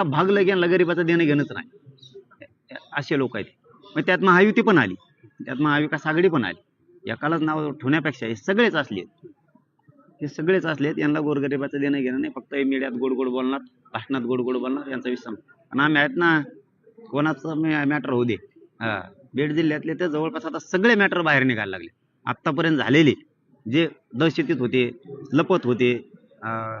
भागलं की यांना देणं घेणंच नाही. असे लोक आहेत. मग त्यात महायुती पण आली. त्यात महाविकास आघाडी पण आली. एकालाच नाव ठेवण्यापेक्षा हे सगळेच असले हे सगळेच असलेत यांना गोरगरिबाचं देणं घेणं नाही. फक्त मीडियात गोड गोड बोलणार भाषणात गोड गोड बोलणार यांचा विषय आणि आम्ही आहेत ना कोणाचं मॅटर होऊ दे. हा बीड जिल्ह्यातले तर जवळपास आता सगळे मॅटर बाहेर निघायला लागले. आत्तापर्यंत झालेले जे दहशतीत होते लपत होते अं,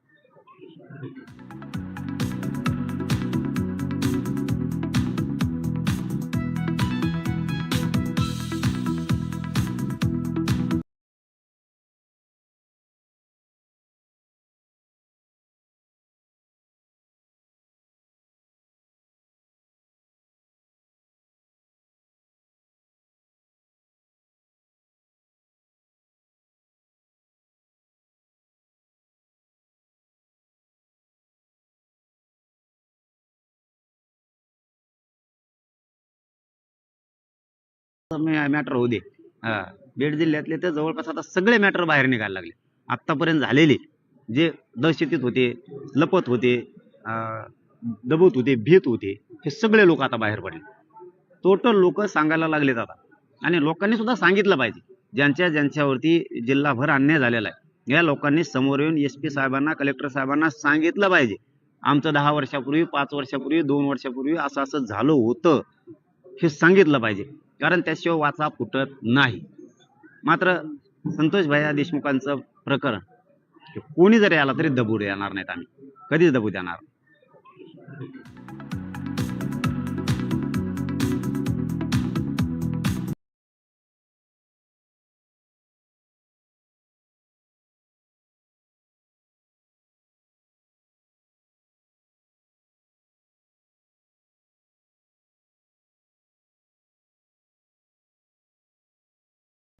Thank you. मॅटर होऊ दे. बीड जिल्ह्यातले तर जवळपास आता सगळे मॅटर बाहेर निघायला लागले. आत्तापर्यंत झालेले जे दहशतीत होते लपत होते दबत होते भीत होते हे सगळे लोक आता बाहेर पडले. टोटल लोक सांगायला लागलेत आता. आणि लोकांनी सुद्धा सांगितलं पाहिजे. ज्यांच्या ज्यांच्यावरती जिल्हाभर अन्याय झालेला आहे या लोकांनी समोर येऊन एस पी साहेबांना कलेक्टर साहेबांना सांगितलं पाहिजे. आमचं दहा वर्षापूर्वी पाच वर्षापूर्वी दोन वर्षापूर्वी असं असं झालं होतं. हे सांगितलं पाहिजे. कारण त्याशिवाय वाचा फुटत नाही. मात्र संतोष भैया देशमुखांचं प्रकरण कोणी जरी आला तरी दबू देणार नाहीत आम्ही. कधीच दबू देणार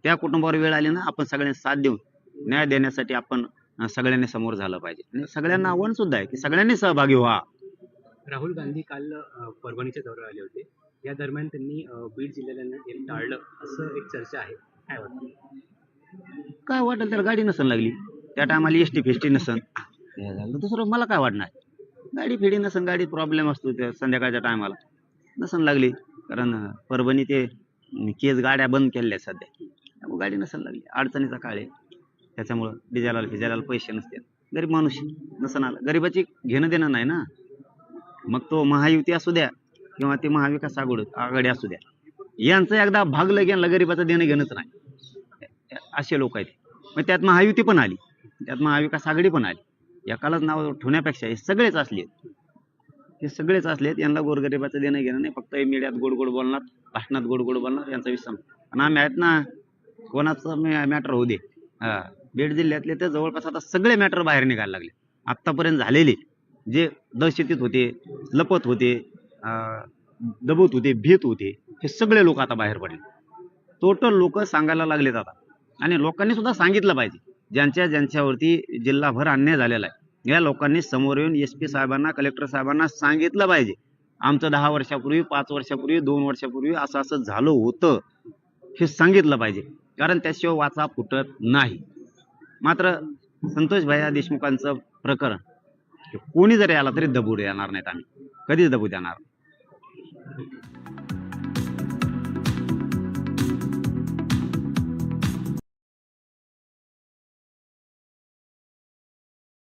त्या कुटुंबावर वेळ आली ना आपण सगळ्यांनी साथ देऊन न्याय देण्यासाठी आपण सगळ्यांनी समोर झालं पाहिजे. आणि सगळ्यांना आव्हान सुद्धा आहे की सगळ्यांनी सहभागी व्हा. राहुल गांधी काल परभणीच्या दौऱ्यावर आले होते. या दरम्यान त्यांनी बीड जिल्ह्याला टाळलं असं एक चर्चा आहे. काय वाटतं? काय वाटेल त्याला? गाडी नसन लागली. त्या टायमाला एस टी फेस्टी नसन. हे झालं दुसरं मला काय वाटणार? गाडी फेडी नसन गाडी प्रॉब्लेम असतो त्या संध्याकाळच्या टायमाला. नसन लागली. कारण परभणी ते केज गाड्या बंद केलेल्या आहेत सध्या. गाडी नसन लागली. अडचणीचा काळ आहे. त्याच्यामुळं डिझेलाला फिजायला पैसे नसतात गरीब माणूस नसन आला गरीबाची घेणं देणं नाही ना. मग तो महायुती असू द्या किंवा ते महाविकास आघाडी आघाडी असू द्या. यांचं एकदा भागलं की गरीबाचं देणं घेणंच नाही. असे लोक आहेत. मग त्यात महायुती पण आली. त्यात महाविकास आघाडी पण आली. एकालाच नाव ठेवण्यापेक्षा हे सगळेच असले हे सगळेच असलेत यांना गोरगरिबाचं देणं घेणं नाही. फक्त मीडियात गोड गोड बोलणार भाषणात गोड गोड बोलणार यांचा विषय आणि आम्ही आहेत ना कोणाचं मॅटर होऊ दे. बीड जिल्ह्यातले तर जवळपास आता सगळे मॅटर बाहेर निघायला लागले. आत्तापर्यंत झालेले जे दहशतीत होते लपत होते दबत होते भीत होते हे सगळे लोक आता बाहेर पडले. टोटल लोक सांगायला लागलेत आता. आणि लोकांनी सुद्धा सांगितलं पाहिजे. ज्यांच्या ज्यांच्यावरती जिल्हाभर अन्याय झालेला आहे या लोकांनी समोर येऊन एस पी साहेबांना कलेक्टर साहेबांना सांगितलं पाहिजे. आमचं दहा वर्षापूर्वी पाच वर्षापूर्वी दोन वर्षापूर्वी असं असं झालं होतं. हे सांगितलं पाहिजे. कारण त्याशिवाय वाचा फुटत नाही. मात्र संतोष भैया देशमुखांचं प्रकरण कोणी जरी आला तरी दबू देणार नाहीत आम्ही. कधीच दबू देणार